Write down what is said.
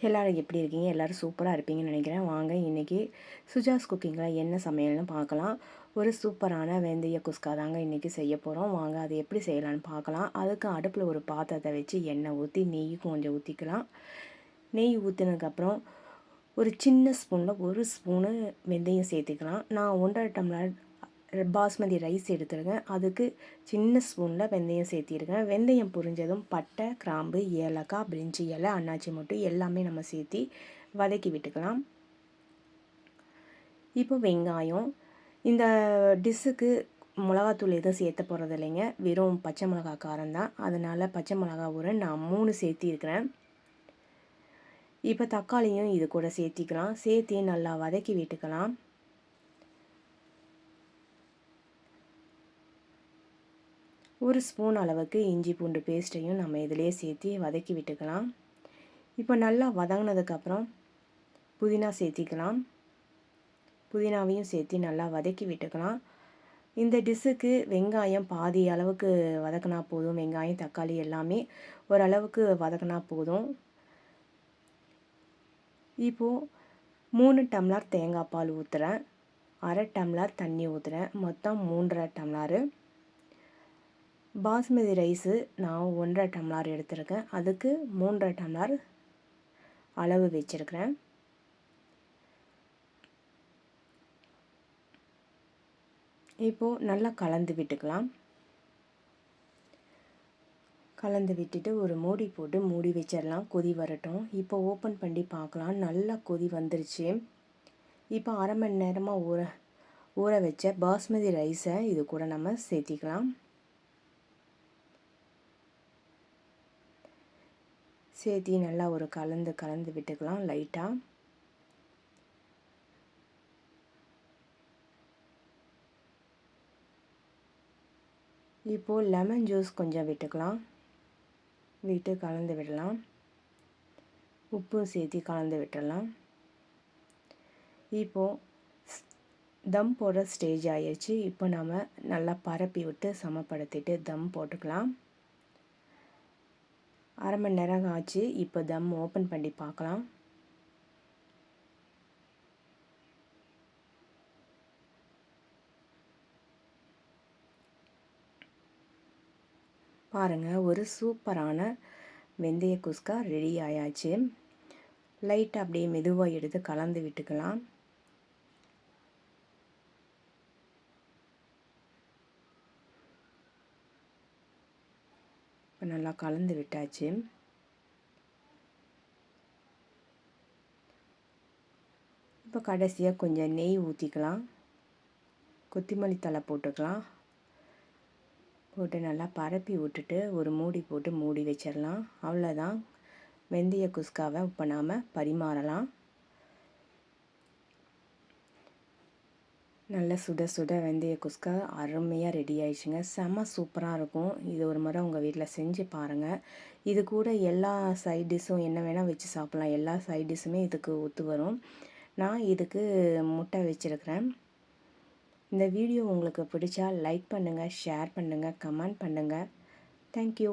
எல்லோரும் எப்படி இருக்கீங்க? எல்லோரும் சூப்பராக இருப்பீங்கன்னு நினைக்கிறேன். வாங்க இன்றைக்கி சுஜாஸ் குக்கிங்கில் என்ன சமையல்னு பார்க்கலாம். ஒரு சூப்பரான வெந்தய குஸ்கா தாங்க இன்றைக்கி செய்ய போகிறோம் வாங்க அது எப்படி செய்யலான்னு பார்க்கலாம். அதுக்கு அடுப்பில் ஒரு பாத்திரத்தை வச்சு எண்ணெய் ஊற்றி நெய் கொஞ்சம் ஊற்றிக்கலாம் நெய் ஊற்றினதுக்கப்புறம் ஒரு சின்ன ஸ்பூனில் ஒரு ஸ்பூனு வெந்தயம் சேர்த்துக்கலாம். நான் ஒன்றரை டம்ளர் பாஸ்மதி ரைஸ் எடுத்துருக்கேன் அதுக்கு சின்ன ஸ்பூனில் வெந்தயம் சேர்த்திருக்கேன் வெந்தயம் புரிஞ்சதும் பட்டை கிராம்பு ஏலக்காய் பிரிஞ்சி இலை அன்னாச்சி மொட்டு எல்லாமே நம்ம சேர்த்தி வதக்கி விட்டுக்கலாம். இப்போ வெங்காயம். இந்த டிஷ்ஷுக்கு மிளகாத்தூள் எதுவும் சேர்த்த போகிறது இல்லைங்க. வெறும் பச்சை மிளகா காரம் தான். அதனால் பச்சை மிளகா ஒரு நான் மூணு சேர்த்திருக்கிறேன். இப்போ தக்காளியும் இது கூட சேர்த்திக்கலாம். சேர்த்தி நல்லா வதக்கி விட்டுக்கலாம். ஒரு ஸ்பூன் அளவுக்கு இஞ்சி பூண்டு பேஸ்ட்டையும் நம்ம இதிலே சேர்த்து வதக்கி விட்டுக்கலாம். இப்போ நல்லா வதங்கினதுக்கப்புறம் புதினா சேர்த்திக்கலாம். புதினாவையும் சேர்த்து நல்லா வதக்கி விட்டுக்கலாம். இந்த டிஷ்ஷுக்கு வெங்காயம் பாதி அளவுக்கு வதக்கினா போதும். வெங்காயம் தக்காளி எல்லாமே ஓரளவுக்கு வதக்கினா போதும். இப்போது மூணு டம்ளர் தேங்காய் பால் ஊற்றுறேன் அரை டம்ளர் தண்ணி ஊற்றுறேன் மொத்தம் மூன்றரை டம்ளரு. பாஸ்மதி ரைஸு நான் ஒன்றரை டம்ளர் எடுத்திருக்கேன். அதுக்கு மூன்றரை டம்ளர் அளவு வச்சுருக்கிறேன். இப்போது நல்லா கலந்து விட்டுக்கலாம். கலந்து விட்டுட்டு ஒரு மூடி போட்டு மூடி வச்சிடலாம். கொதி வரட்டும். இப்போ ஓப்பன் பண்ணி பார்க்கலாம். நல்லா கொதி வந்துருச்சு. இப்போ அரை மணி நேரமாக ஊற ஊற வச்ச பாஸ்மதி ரைஸை இது கூட நம்ம சேர்த்திக்கலாம். சேர்த்தி நல்லா ஒரு கலந்து கலந்து விட்டுக்கலாம் லைட்டாக இப்போது லெமன் ஜூஸ் கொஞ்சம் விட்டுக்கலாம். விட்டு கலந்து விடலாம். உப்பு சேர்த்தி கலந்து விட்டுடலாம். இப்போது தம் போடுற ஸ்டேஜ் ஆயிடுச்சு இப்போ நம்ம நல்லா பரப்பி விட்டு சமப்படுத்திட்டு தம் போட்டுக்கலாம். அரை மணி நேரம் ஆச்சு. இப்போ தம் ஓப்பன் பண்ணி பார்க்கலாம். பாருங்கள் ஒரு சூப்பரான வெந்தய குஸ்கா ரெடி ஆயாச்சு. லைட்டாக அப்படியே மெதுவாக எடுத்து கலந்து விட்டுக்கலாம். இப்போ நல்லா கலந்து விட்டாச்சு. இப்போ கடைசியாக கொஞ்சம் நெய் ஊற்றிக்கலாம் கொத்திமல்லி தலை போட்டுக்கலாம். போட்டு நல்லா பரப்பி விட்டுட்டு ஒரு மூடி போட்டு மூடி வச்சிடலாம். அவ்வளோதான் வெந்தய குஸ்காவை இப்போ நாம் பரிமாறலாம். நல்ல சுட சுட வெந்தய குஸ்கா அருமையாக ரெடி ஆயிடுச்சுங்க. செம்ம சூப்பராக இருக்கும். இது ஒரு முறை உங்கள் வீட்டில் செஞ்சு பாருங்கள் இது கூட எல்லா சைட் டிஷ்ஷும் என்ன வேணால் வச்சு சாப்பிட்லாம். எல்லா சைட் டிஷ்ஷுமே இதுக்கு ஒத்து வரும். நான் இதுக்கு முட்டை வச்சுருக்கிறேன். இந்த வீடியோ உங்களுக்கு பிடிச்சா லைக் பண்ணுங்கள் ஷேர் பண்ணுங்கள் கமெண்ட் பண்ணுங்கள் தேங்க்யூ.